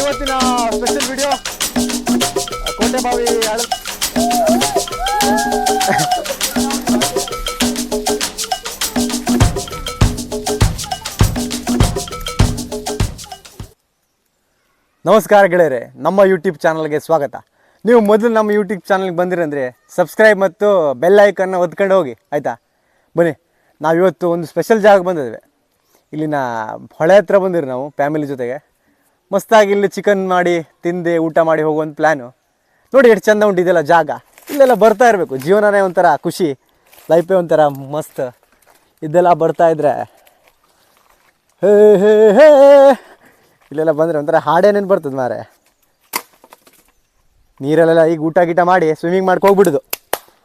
ಇವತ್ತಿನ special video ಕೋಟೆಬಾವಿ ಬಾವಿ ನಮಸ್ಕಾರ ಗೆಳೆಯರೆ, ನಮ್ಮ ಯೂಟ್ಯೂಬ್ ಚಾನಲ್ಗೆ ಸ್ವಾಗತ. ನೀವು ಮೊದಲು ನಮ್ಮ ಯೂಟ್ಯೂಬ್ ಚಾನಲ್ಗೆ ಬಂದಿರಂದರೆ ಸಬ್ಸ್ಕ್ರೈಬ್ ಮತ್ತು ಬೆಲ್ ಐಕನ್ನ ಒದ್ಕೊಂಡು ಹೋಗಿ, ಆಯಿತಾ? ಬನ್ನಿ, ನಾವಿವತ್ತು ಒಂದು ಸ್ಪೆಷಲ್ ಜಾಗಕ್ಕೆ ಬಂದಿದ್ದೇವೆ. ಇಲ್ಲಿನ ಹೊಳೆ ಹತ್ರ ಬಂದಿರಿ ನಾವು ಫ್ಯಾಮಿಲಿ ಜೊತೆಗೆ. ಮಸ್ತಾಗಿ ಇಲ್ಲಿ ಚಿಕನ್ ಮಾಡಿ ತಿಂದೆ, ಊಟ ಮಾಡಿ ಹೋಗುವಂಥ ಪ್ಲ್ಯಾನು ನೋಡಿ ಎಷ್ಟು ಚಂದ ಉಂಟು ಇದೆಲ್ಲ ಜಾಗ. ಇಲ್ಲೆಲ್ಲ ಬರ್ತಾ ಇರಬೇಕು. ಜೀವನನೇ ಒಂಥರ ಖುಷಿ ಲೈಫೇ ಒಂಥರ ಮಸ್ತ್. ಇದೆಲ್ಲ ಬರ್ತಾ ಇದ್ರೆ, ಹೇ ಹೇ ಇಲ್ಲೆಲ್ಲ ಬಂದರೆ ಒಂಥರ ಹಾಡೇನೇನು ಬರ್ತದೆ ಮಾರೆ ನೀರಲ್ಲೆಲ್ಲ ಈಗ ಊಟ ಗೀಟ ಮಾಡಿ ಸ್ವಿಮ್ಮಿಂಗ್ ಮಾಡ್ಕೊ ಹೋಗ್ಬಿಡುದು.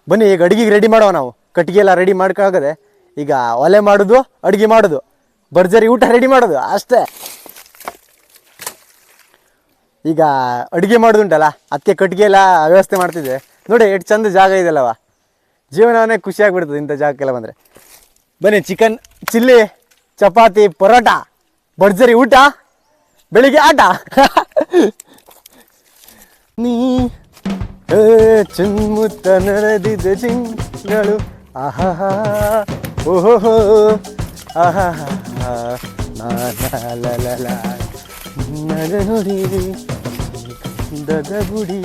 ಬನ್ನಿ, ಈಗ ಅಡುಗೆಗೆ ರೆಡಿ ಮಾಡುವ ನಾವು. ಕಟ್ಟಿಗೆ ಎಲ್ಲ ರೆಡಿ ಮಾಡ್ಕೊಳಗದೆ ಈಗ ಒಲೆ ಮಾಡೋದು, ಅಡುಗೆ ಮಾಡೋದು. ಭರ್ಜರಿ ಊಟ ರೆಡಿ ಮಾಡೋದು, ಅಷ್ಟೇ. ಈಗ ಅಡುಗೆ ಮಾಡೋದುಂಟಲ್ಲ ಅದಕ್ಕೆ ಕಟ್ಟಿಗೆ ಎಲ್ಲ ವ್ಯವಸ್ಥೆ ಮಾಡ್ತಿದ್ದೆ ನೋಡಿ ಎಷ್ಟು ಚಂದ ಜಾಗ ಇದೆಲ್ಲವ ಜೀವನವನ್ನೇ ಖುಷಿಯಾಗಿಬಿಡ್ತದೆ ಇಂಥ ಜಾಗಕ್ಕೆಲ್ಲ ಬಂದರೆ ಬನ್ನಿ ಚಿಕನ್ ಚಿಲ್ಲಿ ಚಪಾತಿ ಪರೋಟ ಭರ್ಜರಿ ಊಟ ಬೆಳಿಗ್ಗೆ ಆಟ ನೀ ಚಿಮ್ಮುತ್ತ ನಡೆದಿದ್ದ ಚಿಂಗಳು ಆಹಾ ಓಹೋ ಆಹಾ ನೋಡಿ ಅಂದದ ಗುಡಿ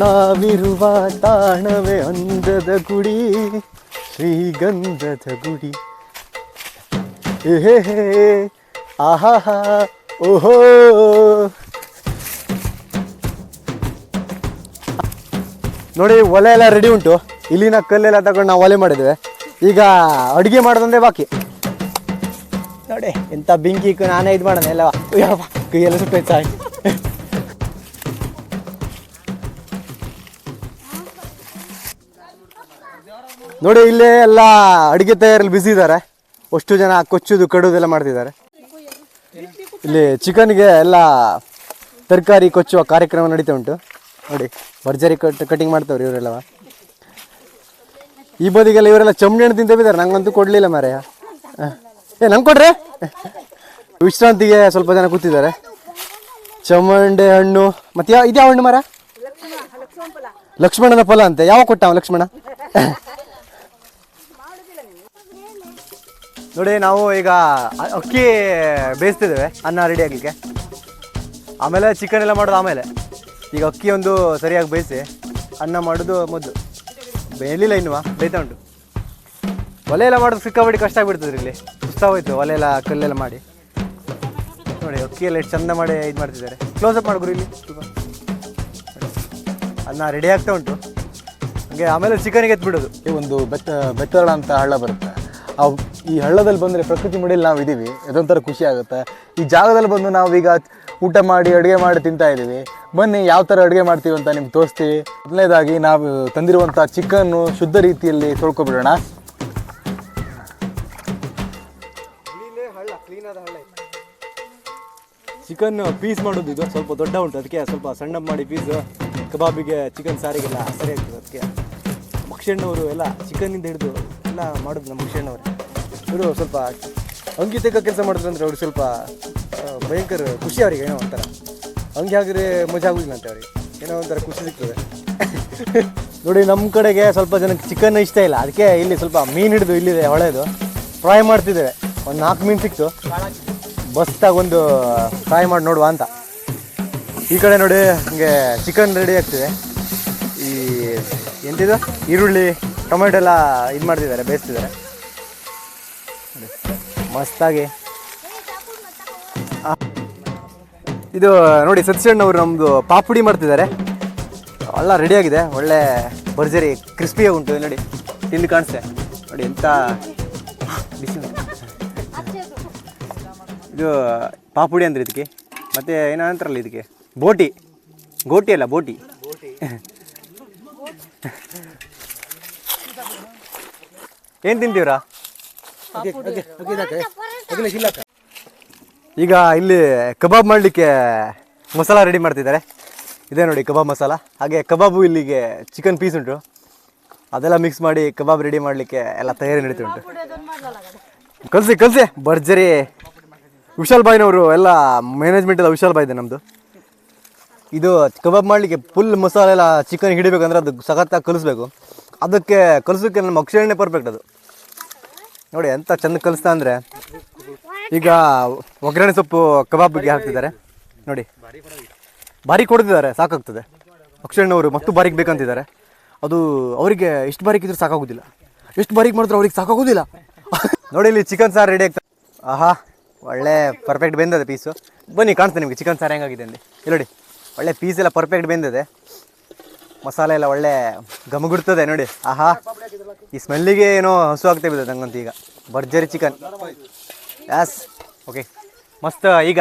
ನಾವಿರುವ ತಾಣವೇ ಅಂದದ ಗುಡಿ, ಶ್ರೀಗಂಧದ ಗುಡಿ. ಏಹೇ ಆಹಾ ಓಹೋ. ನೋಡಿ, ಒಲೆ ಎಲ್ಲ ರೆಡಿ ಉಂಟು. ಇಲ್ಲಿನ ಕಲ್ಲೆಲ್ಲ ತಗೊಂಡು ನಾವು ಒಲೆ ಮಾಡಿದ್ವಿ ಈಗ ಅಡುಗೆ ಮಾಡೋದಂದೇ ಬಾಕಿ. ನೋಡಿ ಎಂಥ ಬೆಂಕಿ ನಾನೇ ಇದು ಮಾಡೋಣ, ಎಲ್ಲ. ಸುಟ್ಟೋಯ್ತು ಸಾಯ್ ನೋಡಿ, ಇಲ್ಲೇ ಎಲ್ಲ ಅಡುಗೆ ತಯಾರಲ್ಲಿ ಬಿಸಿ ಇದ್ದಾರೆ. ಅಷ್ಟು ಜನ ಕೊಚ್ಚುದು ಕಡೋದೆಲ್ಲ ಮಾಡ್ತಿದ್ದಾರೆ. ಇಲ್ಲಿ ಚಿಕನ್ಗೆ ಎಲ್ಲ ತರಕಾರಿ ಕೊಚ್ಚುವ ಕಾರ್ಯಕ್ರಮ ನಡೀತಾ ಉಂಟು. ನೋಡಿ, ಭರ್ಜರಿ ಕಟ್ ಕಟಿಂಗ್ ಮಾಡ್ತಾವ್ರಿ ಇವರೆಲ್ಲ ಈ ಬದಿಗೆಲ್ಲ ಇವರೆಲ್ಲ ಚಮ್ಣಿ ಹಣ್ಣು ತಿಂತ ಬಿದ್ದಾರೆ. ನಂಗಂತೂ ಕೊಡಲಿಲ್ಲ ಮಾರಾಯ. ಹ. ಏ, ನಂಗೆ ಕೊಡ್ರೆ? ವಿಶ್ರಾಂತಿಗೆ ಸ್ವಲ್ಪ ಜನ ಕೂತಿದ್ದಾರೆ. ಚಮಂಡೆ ಹಣ್ಣು, ಮತ್ತೆ ಯಾವ ಇದ್ಯಾವ ಹಣ್ಣು ಮರ ಲಕ್ಷ್ಮಣನ ಫಲ ಅಂತೆ. ಯಾವ ಕೊಟ್ಟ ಲಕ್ಷ್ಮಣ? ನೋಡಿ, ನಾವು ಈಗ ಅಕ್ಕಿ ಬೇಯಿಸ್ತಿದ್ದೇವೆ, ಅನ್ನ ರೆಡಿ ಆಗಲಿಕ್ಕೆ. ಆಮೇಲೆ ಚಿಕನ್ ಎಲ್ಲ ಮಾಡೋದು ಆಮೇಲೆ. ಈಗ ಅಕ್ಕಿ ಒಂದು ಸರಿಯಾಗಿ ಬೇಯಿಸಿ, ಅನ್ನ ಮಾಡೋದು ಮೊದಲು ಬೇಯಲಿಲ್ಲ ಇನ್ನುವ ಬೇಯ್ತಾ ಉಂಟು. ಒಲೆ ಎಲ್ಲ ಮಾಡೋದು ಸಿಕ್ಕಾಪಟ್ಟೆ ಕಷ್ಟ ಆಗ್ಬಿಡ್ತದ್ರಿ ಇಲ್ಲಿ ಹೋಯ್ತು, ಒಲೆ ಎಲ್ಲ ಕಲ್ಲೆಲ್ಲ ಮಾಡಿ. ನೋಡಿ ಅಕ್ಕಿಯಲ್ಲಿ ಎಷ್ಟು ಚಂದ ಮಾಡಿ ಇದು ಮಾಡ್ತಿದ್ದಾರೆ. ಕ್ಲೋಸ್ ಅಪ್ ಮಾಡ್ಕೊರಿ ಇಲ್ಲಿ. ಸ್ವಲ್ಪ ಅನ್ನ ರೆಡಿ ಆಗ್ತಾ ಉಂಟು. ಹಂಗೆ ಆಮೇಲೆ ಚಿಕನಿಗೆ ಎತ್ಬಿಡೋದು ಈ ಒಂದು ಬೆತ್ತ ಬೆತ್ತರಳ ಅಂತ ಹಳ್ಳ ಬರುತ್ತೆ. ಆ ಈ ಹಳ್ಳದಲ್ಲಿ ಬಂದರೆ ಪ್ರಕೃತಿ ಮುಡಿಯಲ್ಲಿ ನಾವು ಇದ್ದೀವಿ ಅದೊಂಥರ ಖುಷಿ ಆಗುತ್ತೆ. ಈ ಜಾಗದಲ್ಲಿ ಬಂದು ನಾವೀಗ ಊಟ ಮಾಡಿ ಅಡುಗೆ ಮಾಡಿ ತಿಂತಾ ಇದ್ದೀವಿ ಬನ್ನಿ ಯಾವ ಥರ ಅಡುಗೆ ಮಾಡ್ತೀವಿ ಅಂತ ನಿಮ್ಗೆ ತೋರಿಸ್ತೀವಿ ಮೊದಲನೇದಾಗಿ ನಾವು ತಂದಿರುವಂಥ ಚಿಕನ್ನು ಶುದ್ಧ ರೀತಿಯಲ್ಲಿ ತೊಳ್ಕೊಬಿಡೋಣ. ಚಿಕನ್ ಪೀಸ್ ಮಾಡೋದು ಇದು. ಸ್ವಲ್ಪ ದೊಡ್ಡ ಉಂಟು ಅದಕ್ಕೆ. ಸ್ವಲ್ಪ ಸಣ್ಣ ಮಾಡಿ ಪೀಸ್. ಕಬಾಬಿಗೆ ಚಿಕನ್ ಸಾರಿಗೆಲ್ಲ ಸರಿ ಆಗ್ತದೆ ಅದಕ್ಕೆ. ಮುಕ್ಷಣ್ಣವರು ಎಲ್ಲ ಚಿಕನ್ನಿಂದ ಹಿಡಿದು ಎಲ್ಲ ಮಾಡೋದು ನಮ್ಮ ಮಕ್ಷಣ್ಣವ್ರೆ. ಇವರು ಸ್ವಲ್ಪ ಅಂಗಿ ತೆಗೋ ಕೆಲಸ ಮಾಡಿದ್ರು ಅಂದರೆ ಅವ್ರಿಗೆ ಸ್ವಲ್ಪ ಭಯಂಕರ ಖುಷಿ ಅವರಿಗೆ, ಏನೋ ಒಂಥರ. ಹಂಗೆ ಹಾಕಿದ್ರೆ ಮಜಾ ಆಗುದಿಲ್ಲ ಅಂತ ಅವ್ರಿಗೆ. ಏನೋ ಒಂಥರ ಖುಷಿ ಸಿಗ್ತದೆ. ನೋಡಿ, ನಮ್ಮ ಕಡೆಗೆ ಸ್ವಲ್ಪ ಜನಕ್ಕೆ ಚಿಕನ್ ಇಷ್ಟ ಇಲ್ಲ. ಅದಕ್ಕೆ ಇಲ್ಲಿ ಸ್ವಲ್ಪ ಮೀನು ಹಿಡಿದು ಇಲ್ಲಿದೆ ಹೊಳೆದು ಫ್ರೈ ಮಾಡ್ತಿದ್ದೇವೆ. ಒಂದು ನಾಲ್ಕು ಮೀನು ಸಿಕ್ತು. ಮಸ್ತಾಗಿ ಒಂದು ಫ್ರೈ ಮಾಡಿ ನೋಡುವ ಅಂತ. ಈ ಕಡೆ ನೋಡಿ, ಹಂಗೆ ಚಿಕನ್ ರೆಡಿ ಆಗ್ತಿದೆ. ಈ, ಎಂತಿದು? ಈರುಳ್ಳಿ ಟೊಮೆಟೊ ಎಲ್ಲ ಇದು ಮಾಡ್ತಿದ್ದಾರೆ, ಬೇಯಿಸ್ತಿದ್ದಾರೆ. ಮಸ್ತಾಗಿ. ಇದು ನೋಡಿ ಸತ್ಯಣ್ಣವರು ನಮ್ಮದು ಪಾಪುಡಿ ಮಾಡ್ತಿದ್ದಾರೆ. ಎಲ್ಲ ರೆಡಿಯಾಗಿದೆ ಒಳ್ಳೆ ಭರ್ಜರಿ ಕ್ರಿಸ್ಪಿಯಾಗಿ ಉಂಟು, ನೋಡಿ. ತಿಂದು ಕಾಣಿಸ್ತೆ. ನೋಡಿ ಎಂಥ ಇದು ಪಾಪುಡಿ ಅಂದ್ರೆ ಇದಕ್ಕೆ? ಮತ್ತೆ ಏನೋ ಅಂತಾರಲ್ಲ ಇದಕ್ಕೆ? ಬೋಟಿ. ಗೋಟಿ ಅಲ್ಲ, ಬೋಟಿ. ಏನು ತಿಂತೀವ್ರಾ? ಈಗ ಇಲ್ಲಿ ಕಬಾಬ್ ಮಾಡಲಿಕ್ಕೆ ಮಸಾಲ ರೆಡಿ ಮಾಡ್ತಿದ್ದಾರೆ. ಇದೆ ನೋಡಿ ಕಬಾಬ್ ಮಸಾಲ. ಹಾಗೆ ಕಬಾಬು ಇಲ್ಲಿಗೆ ಚಿಕನ್ ಪೀಸ್ ಉಂಟು. ಅದೆಲ್ಲ ಮಿಕ್ಸ್ ಮಾಡಿ ಕಬಾಬ್ ರೆಡಿ ಮಾಡಲಿಕ್ಕೆ ಎಲ್ಲ ತಯಾರಿ ನಡೀತಾ ಉಂಟು. ಕಲ್ಸಿ ಕಲ್ಸಿ, ಭರ್ಜರಿ. ವಿಶಾಲ್ ಬಾಯ್ನವರು ಎಲ್ಲ ಮ್ಯಾನೇಜ್ಮೆಂಟ್ ಎಲ್ಲ ವಿಶಾಲ್ ಬಾಯ್ ಇದೆ ನಮ್ಮದು ಇದು ಕಬಾಬ್ ಮಾಡಲಿಕ್ಕೆ ಫುಲ್ ಮಸಾಲೆ ಎಲ್ಲ ಚಿಕನ್ ಹಿಡಿಬೇಕಂದ್ರೆ ಅದು ಸಖತ್ತಾಗಿ ಕಲಿಸ್ಬೇಕು. ಅದಕ್ಕೆ ಕಲಿಸೋಕ್ಕೆ ನಮ್ಮ ಅಕ್ಷರಣೆ ಪರ್ಫೆಕ್ಟ್ ಅದು. ನೋಡಿ ಎಂಥ ಚಂದ ಕಲಿಸ್ತಾ ಅಂದರೆ, ಈಗ ಒಗ್ಗರಣೆ ಸೊಪ್ಪು ಕಬಾಬ್ಗೆ ಹಾಕ್ತಿದ್ದಾರೆ. ನೋಡಿ ಬಾರಿ ಕೊಡ್ತಿದ್ದಾರೆ, ಸಾಕಾಗ್ತದೆ. ಅಕ್ಷರಣ್ಣವರು ಮತ್ತು ಬಾರಿಗೆ ಬೇಕಂತಿದ್ದಾರೆ. ಅದು ಅವರಿಗೆ ಎಷ್ಟು ಬಾರಿ ಇದ್ರೆ ಸಾಕಾಗೋದಿಲ್ಲ. ಎಷ್ಟು ಬಾರಿಗೆ ಮಾಡಿದ್ರೆ ಅವ್ರಿಗೆ ಸಾಕಾಗೋದಿಲ್ಲ. ನೋಡಿ ಇಲ್ಲಿ ಚಿಕನ್ ಸಾರು ರೆಡಿ ಆಗ್ತದೆ ಆಹಾ. ಒಳ್ಳೆ ಪರ್ಫೆಕ್ಟ್ ಬೆಂದದೆ ಪೀಸು ಬನ್ನಿ ಕಾಣಿಸ್ತದೆ ನಿಮಗೆ ಚಿಕನ್ ಸಾರು ಹೆಂಗಾಗಿದೆ ಅಂದೆ ನೋಡಿ, ಒಳ್ಳೆ ಪೀಸ್ ಎಲ್ಲ ಪರ್ಫೆಕ್ಟ್ ಬೆಂದಿದೆ. ಮಸಾಲೆ ಎಲ್ಲ ಒಳ್ಳೆ ಘಮಗುಡ್ತದೆ ನೋಡಿ. ಆಹಾ, ಈ ಸ್ಮೆಲ್ಲಿಗೆ ಏನೋ ಹಸು ಆಗ್ತಾ ಬಿದ್ದದೆ ನಂಗಂತ ಈಗ. ಬರ್ಜರಿ ಚಿಕನ್ ಯಾಸ್ ಓಕೆ ಮಸ್ತ್, ಈಗ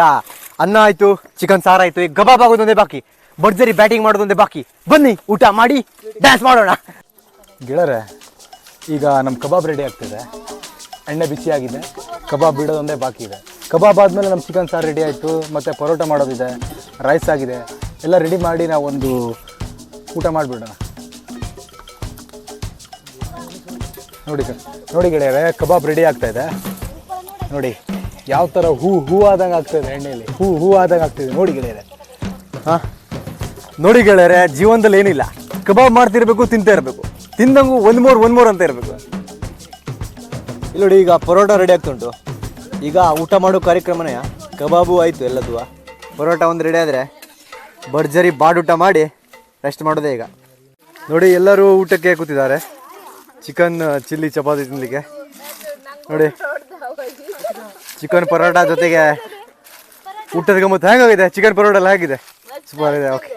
ಅನ್ನ ಆಯಿತು ಚಿಕನ್ ಸಾರು ಆಯಿತು. ಈಗ ಗಬಾಬ್ ಆಗೋದೊಂದೇ ಬಾಕಿ. ಬರ್ಜರಿ ಬ್ಯಾಟಿಂಗ್ ಮಾಡೋದೊಂದೇ ಬಾಕಿ. ಬನ್ನಿ, ಊಟ ಮಾಡಿ ಡ್ಯಾನ್ಸ್ ಮಾಡೋಣ. ಗೆಳರೆ, ಈಗ ನಮ್ಮ ಕಬಾಬ್ ರೆಡಿ ಆಗ್ತಿದೆ. ಎಣ್ಣೆ ಬಿಸಿಯಾಗಿದೆ. ಕಬಾಬ್ ಬಿಡೋದೊಂದೇ ಬಾಕಿ ಇದೆ. ಕಬಾಬ್ ಆದಮೇಲೆ ನಮ್ಮ ಚಿಕನ್ ಸಾರು ರೆಡಿ ಆಯಿತು, ಮತ್ತು ಪರೋಟ ಮಾಡೋದಿದೆ ರೈಸ್ ಆಗಿದೆ. ಎಲ್ಲ ರೆಡಿ ಮಾಡಿ ನಾವೊಂದು ಊಟ ಮಾಡಿಬಿಡೋಣ. ನೋಡಿ ಸರ್, ನೋಡಿ ಗೆಳೆಯರೆ, ಕಬಾಬ್ ರೆಡಿ ಆಗ್ತಾ ಇದೆ. ನೋಡಿ, ಯಾವ ಥರ ಹೂ ಹೂ ಆದಂಗೆ ಆಗ್ತಾಯಿದೆ ಎಣ್ಣೆಯಲ್ಲಿ. ಹೂ ಹೂ ಆದಂಗೆ ಆಗ್ತಿದೆ ನೋಡಿ ಗೆಳೆಯರೆ. ಹಾಂ? ನೋಡಿ ಗೆಳೆಯರೆ, ಜೀವನದಲ್ಲಿ ಏನಿಲ್ಲ. ಕಬಾಬ್ ಮಾಡ್ತಿರ್ಬೇಕು, ತಿಂತಾ ಇರಬೇಕು. ತಿಂದಂಗೂ ಒಂದು ಮೂರು ಒಂದು ಮೂರು ಅಂತ ಇರಬೇಕು. ಇಲ್ಲಿ ನೋಡಿ, ಈಗ ಪರೋಟ ರೆಡಿ ಆಗ್ತುಂಟು ಈಗ ಊಟ ಮಾಡೋ ಕಾರ್ಯಕ್ರಮನೇ ಕಬಾಬು ಆಯಿತು ಎಲ್ಲದೂ ಪರೋಟ ಒಂದು ರೆಡಿ ಆದರೆ ಭರ್ಜರಿ ಬಾಡೂಟ ಮಾಡಿ ರೆಸ್ಟ್ ಮಾಡೋದೆ ಈಗ. ನೋಡಿ ಎಲ್ಲರೂ ಊಟಕ್ಕೆ ಕೂತಿದ್ದಾರೆ. ಚಿಕನ್ ಚಿಲ್ಲಿ ಚಪಾತಿ ತಿನ್ನಲಿಕ್ಕೆ ನೋಡಿ ಚಿಕನ್ ಪರೋಟ ಜೊತೆಗೆ ಊಟದ ಗಮ್ಮತ್ತು ಹೇಗಾಗಿದೆ ಚಿಕನ್ ಪರೋಟ ಎಲ್ಲ ಹೇಗಿದೆ? ಸೂಪರ್ ಇದೆ ಓಕೆ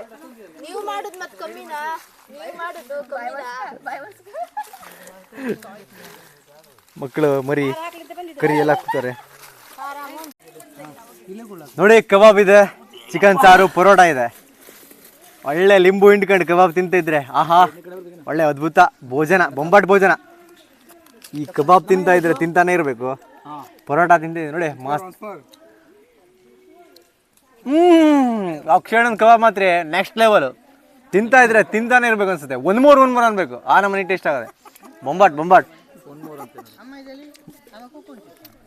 ಮಕ್ಕಳು ಮರಿ ಕರಿ ಎಲ್ಲ ಹಾಕ್ತಾರೆ. ನೋಡಿ ಕಬಾಬ್ ಇದೆ. ಚಿಕನ್ ಸಾರು ಪರೋಟ ಇದೆ. ಒಳ್ಳೆ ಲಿಂಬು ಹಿಂಡ್ಕೊಂಡು ಕಬಾಬ್ ತಿಂತಿದ್ರೆ ಆಹಾ ಒಳ್ಳೆ ಅದ್ಭುತ ಭೋಜನ ಬೊಂಬಾಟ್ ಭೋಜನ. ಈ ಕಬಾಬ್ ತಿಂತ ಇದ್ರೆ ತಿಂತಾನೆ ಇರಬೇಕು. ಪರೋಟ ತಿಂತಿದ್ರೆ ನೋಡಿ ಮಸ್ತ್. ಹ್ಮ್ ಅಕ್ಷರನ್ ಕಬಾಬ್ ಮಾತ್ರ ನೆಕ್ಸ್ಟ್ ಲೆವೆಲ್ ತಿಂತಾ ಇದ್ರೆ ತಿಂತಾನೆ ಇರ್ಬೇಕು ಅನ್ಸುತ್ತೆ. ಒಂದ್ ಮೂರ್ ಒಂದ್ ಮೂರ್ ಅನ್ಬೇಕು. ಆ ನಮ್ಮನೆ ಟೇಸ್ಟ್ ಆಗದೆ. ಬೊಂಬಾಟ್ ಬೊಂಬಾಟ್.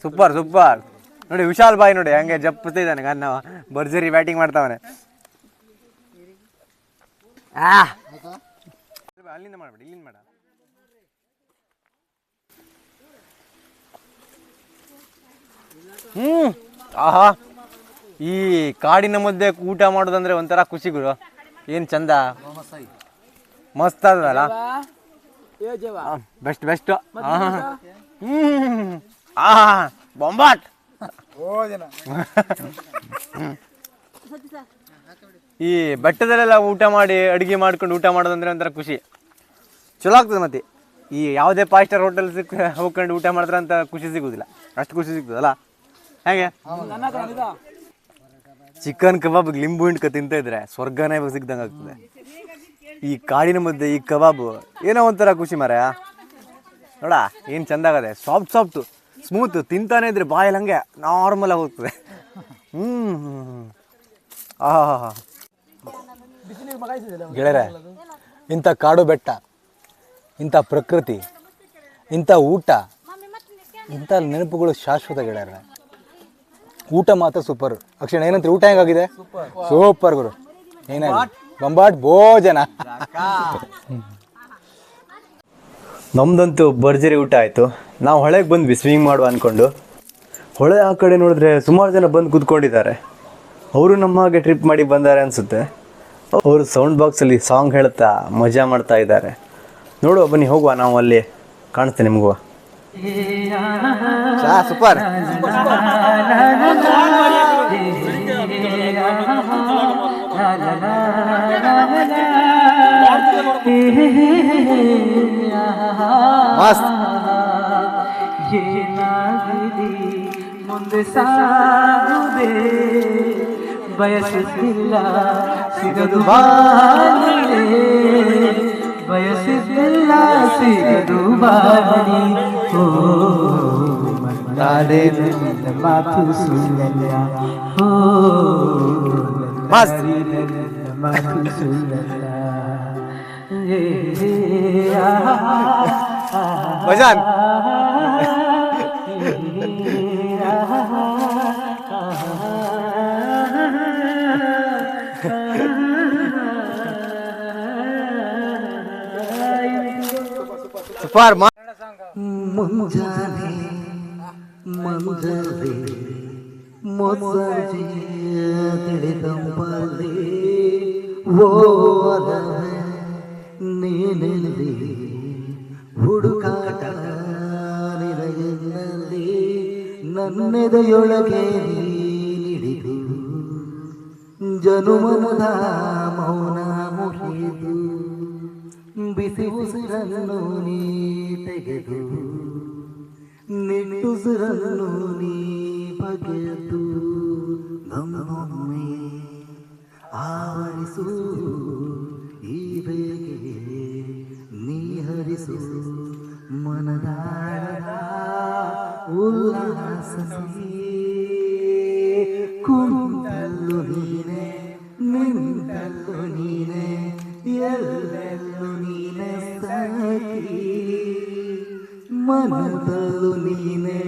Super super. ನೋಡಿ ವಿಶಾಲ್ ಬಾಯ್ ನೋಡಿ ಹಂಗೆ ಜಪ್ತಿದ್ದಾನೆ ಗನ್ನ. ಭರ್ಜರಿ ಬ್ಯಾಟಿಂಗ್ ಮಾಡ್ತಾವನೆ. ಆ! ಅಲ್ಲಿಂದ ಮಾಡ್ಬೇಡಿ ಇಲ್ಲಿಂದ ಮಾಡ. ಹ್ಮ್ ಆಹಾ. ಈ ಕಾಡಿನ ಮಧ್ಯೆ ಊಟ ಮಾಡೋದಂದ್ರೆ ಒಂಥರ ಖುಷಿ ಗುರು. ಏನ್ ಚಂದ? ಮಸ್ತ್ ಅದಲ್ಲ ಬೆಸ್ಟ್ ಬೆಸ್ಟ್ ಹ್ಮ್ ಆ ಬೊಂಬಾಟ್ ಈ ಬೆಟ್ಟದಲ್ಲೆಲ್ಲ ಊಟ ಮಾಡಿ, ಅಡಿಗೆ ಮಾಡ್ಕೊಂಡು ಊಟ ಮಾಡೋದಂದ್ರೆ ಒಂಥರ ಖುಷಿ. ಚಲೋ ಆಗ್ತದೆ ಮತ್ತೆ. ಈ ಯಾವುದೇ ಫೈವ್ ಹೋಟೆಲ್ ಸಿಕ್ ಹೋಗ್ಕೊಂಡು ಊಟ ಮಾಡಿದ್ರೆ ಅಂತ ಖುಷಿ ಸಿಗುದಿಲ್ಲ. ಅಷ್ಟು ಖುಷಿ ಸಿಗ್ತದಲ್ಲ ಹೇಗೆ? ಚಿಕನ್ ಕಬಾಬ್ ಲಿಂಬು ಹಿಂಡ್ಕ ತಿಂತ ಇದ್ರೆ ಸ್ವರ್ಗನೇ ಸಿಗ್ದಂಗೆ ಆಗ್ತದೆ. ಈ ಕಾಡಿನ ಮಧ್ಯೆ ಈ ಕಬಾಬು, ಏನೋ ಒಂಥರ ಖುಷಿ ಮರ ನೋಡ, ಏನು ಚಂದ ಆಗದೆ ಸಾಫ್ಟ್ ಸಾಫ್ಟು ಸ್ಮೂತ್ ತಿಂತಾನೆ ಇದ್ರೆ ಬಾಯಲ್ಲಿ ಹಂಗೆ ನಾರ್ಮಲ್ ಆಗಿ ಹೋಗ್ತದೆ. ಹ್ಞೂ ಆಹಾ ಗೆಳೆಯರೆ ಇಂಥ ಕಾಡು ಬೆಟ್ಟ ಇಂಥ ಪ್ರಕೃತಿ ಇಂಥ ಊಟ ಇಂಥ ನೆನಪುಗಳು ಶಾಶ್ವತ ಗೆಳೆಯರೆ. ಊಟ ಮಾತ್ರ ಸೂಪರ್. ಅಕ್ಷಣ ಏನಂತ ಊಟ ಹೆಂಗಾಗಿದೆ? ಸೂಪರ್. ಗುರು. ಏನಾಗಿ ಬಂಬಾಟ್ ಭೋಜನ. ನಮ್ದಂತೂ ಭರ್ಜರಿ ಊಟ ಆಯಿತು. ನಾವು ಹೊಳೆಗೆ ಬಂದ್ವಿ ಸ್ವಿಮ್ಮಿಂಗ್ ಮಾಡುವ ಅಂದ್ಕೊಂಡು ಹೊಳೆ ಆ ಕಡೆ ನೋಡಿದ್ರೆ ಸುಮಾರು ಜನ ಬಂದು ಕೂತ್ಕೊಂಡಿದ್ದಾರೆ. ಅವರು ನಮ್ಮ ಹಾಗೆ ಟ್ರಿಪ್ ಮಾಡಿ ಬಂದಾರೆ ಅನಿಸುತ್ತೆ. ಅವರು ಸೌಂಡ್ ಬಾಕ್ಸಲ್ಲಿ ಸಾಂಗ್ ಹೇಳ್ತಾ ಮಜಾ ಮಾಡ್ತಾ ಇದ್ದಾರೆ. ನೋಡುವ ಬನ್ನಿ ಹೋಗುವ ನಾವು ಅಲ್ಲಿ ಕಾಣಿಸ್ತೇನೆ ನಿಮಗುವ ಸೂಪರ್ मस्त ये नागरी मुंद सागुदे बयस दिल्ला सिगदु बयस दिल्ला सिगदु ओ मंदारे माथु सुनला ओ मस्त माथु ये आ Mas sabe? Far mandale, mandale, mandale, mandale, ಹುಡುಕಾಟ ನಿರಗಿನಲ್ಲಿ ನನ್ನೆದೆಯೊಳಗೆ ನೀಡಿದು ಜನುಮನದ ಮೌನ ಮುರಿದು ಬಿಸಿ ಉಸಿರನ್ನು ನೀ ತೆಗೆದು ನಿಟ್ಟುಸಿರನ್ನು ನೀ ಬಗೆದು ನಮ್ಮೊಮ್ಮೆ ಆವರಿಸು ಈ ಬೇಗೆ ಹರಿಸು ಮನದಾಳದ ಉಲ್ಲಾಸಸಿ ಕುಂತಲ್ಲು ನೀನೆ ನಿಂತಲ್ಲು ನೀನೆ ಎಲ್ಲೆಲ್ಲು ನೀನೆ ಸಾಕಿ ಮನದಲ್ಲೂ ನೀನೆ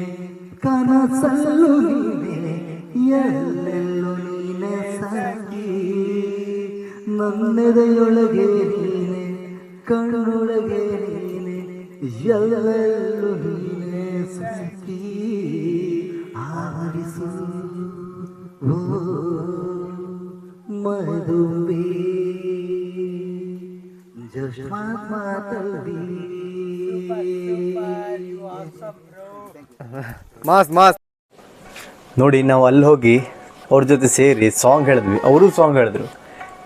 ಕನಸಲ್ಲೂ ನೀನೆ ಎಲ್ಲೆಲ್ಲೂ ನೀನೆ ಸಾಕಿ ನನ್ನೆದೆಯೊಳಗೆ ನೀನೆ ಕಣ್ಣೊಳಗೆ ನೀನೆ, ಎಲ್ಲೆಲ್ಲೂ ನೀನೆ ಸುಸಿಕ್ಕಿ ಆರಿಸು ಓ ಮಾತಲ್ವಿ ಮಾಸ್ ಮಾಸ್. ನೋಡಿ, ನಾವು ಅಲ್ಲಿ ಹೋಗಿ ಅವ್ರ ಜೊತೆ ಸೇರಿ ಸಾಂಗ್ ಹೇಳಿದ್ವಿ. ಅವರು ಸಾಂಗ್ ಹೇಳಿದ್ರು.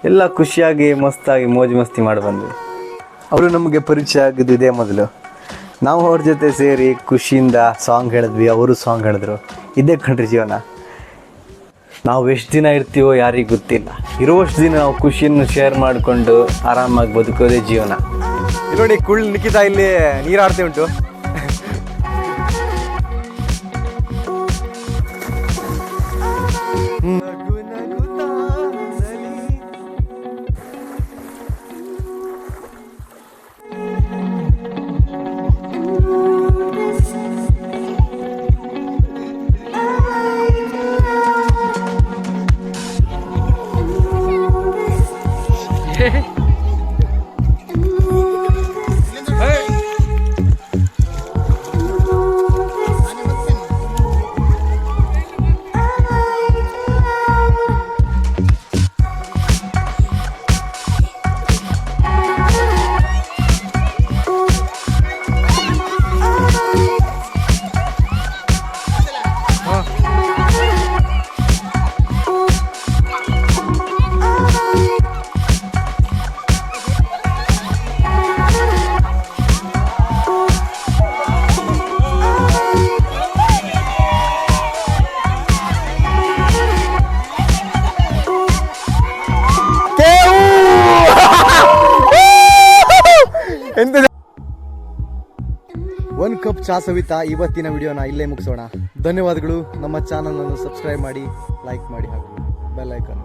ಎಲ್ಲ ಖುಷಿಯಾಗಿ, ಮಸ್ತಾಗಿ, ಮೋಜು ಮಸ್ತಿ ಮಾಡಿ ಬಂದ್ವಿ. ಅವರು ನಮಗೆ ಪರಿಚಯ ಆಗಿದ್ದು ಇದೇ ಮೊದಲು. ನಾವು ಅವ್ರ ಜೊತೆ ಸೇರಿ ಖುಷಿಯಿಂದ ಸಾಂಗ್ ಹೇಳಿದ್ವಿ, ಅವರು ಸಾಂಗ್ ಹೇಳಿದ್ರು. ಇದೇ ಕಣ್ರಿ ಜೀವನ. ನಾವು ಎಷ್ಟು ದಿನ ಇರ್ತೀವೋ ಯಾರಿಗೂ ಗೊತ್ತಿಲ್ಲ. ಇರುವಷ್ಟು ದಿನ ನಾವು ಖುಷಿಯನ್ನು ಶೇರ್ ಮಾಡಿಕೊಂಡು ಆರಾಮಾಗಿ ಬದುಕೋದೇ ಜೀವನ. ನೋಡಿ ಕುಳ್ ನಿಖಿತಾ ಇಲ್ಲಿ ನೀರಾಡ್ತಿ ಉಂಟು. ಚಾ ಸವಿತಾ, ಇವತ್ತಿನ ವಿಡಿಯೋನ ಇಲ್ಲೇ ಮುಗಿಸೋಣ. ಧನ್ಯವಾದಗಳು. ನಮ್ಮ ಚಾನಲ್ ಅನ್ನು ಸಬ್ಸ್ಕ್ರೈಬ್ ಮಾಡಿ ಲೈಕ್ ಮಾಡಿ ಹಾಗೂ ಬೆಲ್ ಐಕನ್